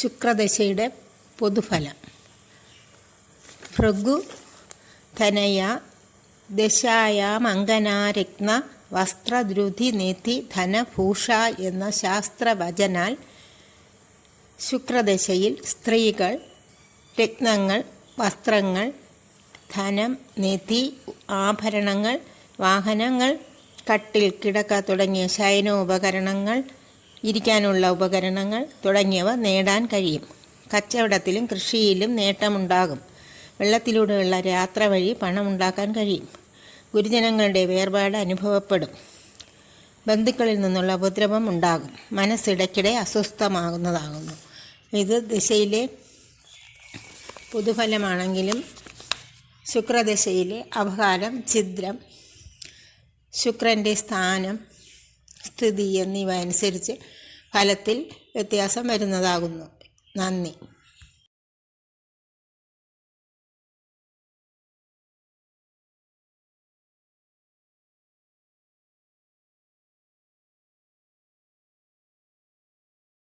ശുക്രദശയുടെ പൊതുഫലം. ഭൃഗു ധനയ ദശായാമങ്കനാരത്ന വസ്ത്രദ്രുതി നിധി ധനഭൂഷ എന്ന ശാസ്ത്രവചനാൽ ശുക്രദശയിൽ സ്ത്രീകൾ രത്നങ്ങൾ വസ്ത്രങ്ങൾ ധനം നിധി ആഭരണങ്ങൾ വാഹനങ്ങൾ കട്ടിൽ കിടക്ക തുടങ്ങിയ ശയനോപകരണങ്ങൾ ഇരിക്കാനുള്ള ഉപകരണങ്ങൾ തുടങ്ങിയവ നേടാൻ കഴിയും. കച്ചവടത്തിലും കൃഷിയിലും നേട്ടമുണ്ടാകും. വെള്ളത്തിലൂടെയുള്ള യാത്ര വഴി പണമുണ്ടാക്കാൻ കഴിയും. ഗുരുജനങ്ങളുടെ വേർപാട് അനുഭവപ്പെടും. ബന്ധുക്കളിൽ നിന്നുള്ള ഉപദ്രവം ഉണ്ടാകും. മനസ്സിടയ്ക്കിടെ അസ്വസ്ഥമാകുന്നതാകുന്നു. ഇത് ദിശയിലെ പൊതുഫലമാണെങ്കിലും ശുക്രദശയിലെ അപകാരം ഛിദ്രം ശുക്രന്റെ സ്ഥാനം സ്ഥിതി എന്നിവ അനുസരിച്ച് ഫലത്തിൽ വ്യത്യാസം വരുന്നതാകുന്നു. നന്ദി.